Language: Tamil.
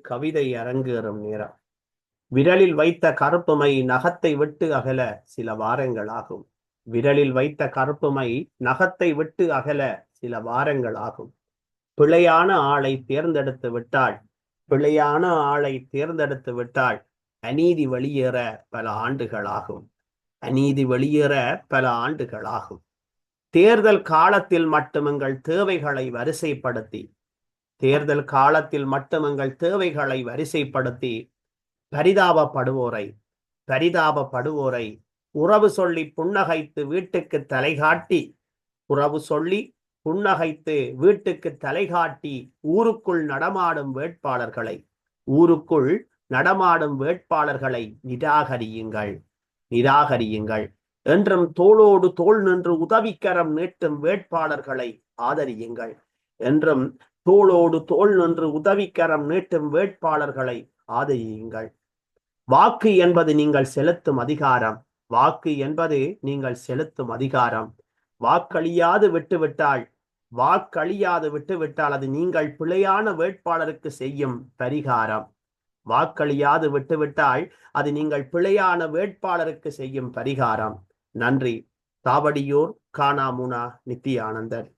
கவிதை அரங்கேறும் நேரம். விரலில் வைத்த கருப்புமை நகத்தை விட்டு அகல சில வாரங்கள் ஆகும் விரலில் வைத்த கருப்புமை நகத்தை விட்டு அகல சில வாரங்கள் ஆகும் பிழையான ஆளை தேர்ந்தெடுத்து விட்டாள். பிழையான ஆளை தேர்ந்தெடுத்து விட்டாள். அநீதி வெளியேற பல ஆண்டுகளாகும். அநீதி வெளியேற பல ஆண்டுகளாகும். தேர்தல் காலத்தில் மட்டும் எங்கள் தேவைகளை வரிசைப்படுத்தி தேர்தல் காலத்தில் மட்டும் எங்கள் தேவைகளை வரிசைப்படுத்தி பரிதாபப்படுவோரை பரிதாபப்படுவோரை உறவு சொல்லி புன்னகைத்து வீட்டுக்கு தலைகாட்டி உறவு சொல்லி புன்னகைத்து வீட்டுக்கு தலைகாட்டி ஊருக்குள் நடமாடும் வேட்பாளர்களை ஊருக்குள் நடமாடும் வேட்பாளர்களை நிராகரியுங்கள் நிராகரியுங்கள். என்றும் தோளோடு தோள் நின்று உதவிக்கரம் நீட்டும் வேட்பாளர்களை ஆதரியுங்கள். என்றும் தோளோடு தோள் நின்று உதவிக்கரம் நீட்டும் வேட்பாளர்களை ஆதரியுங்கள். வாக்கு என்பது நீங்கள் செலுத்தும் அதிகாரம். வாக்கு என்பது நீங்கள் செலுத்தும் அதிகாரம். வாக்களியாது விட்டுவிட்டால் வாக்களியாது விட்டுவிட்டால் அது நீங்கள் பிழையான வேட்பாளருக்கு செய்யும் பரிகாரம். வாக்களியாது விட்டுவிட்டால் அது நீங்கள் பிழையான வேட்பாளருக்கு செய்யும் பரிகாரம். நன்றி. தாவடியூர் காணாமுனா நித்தியானந்தன்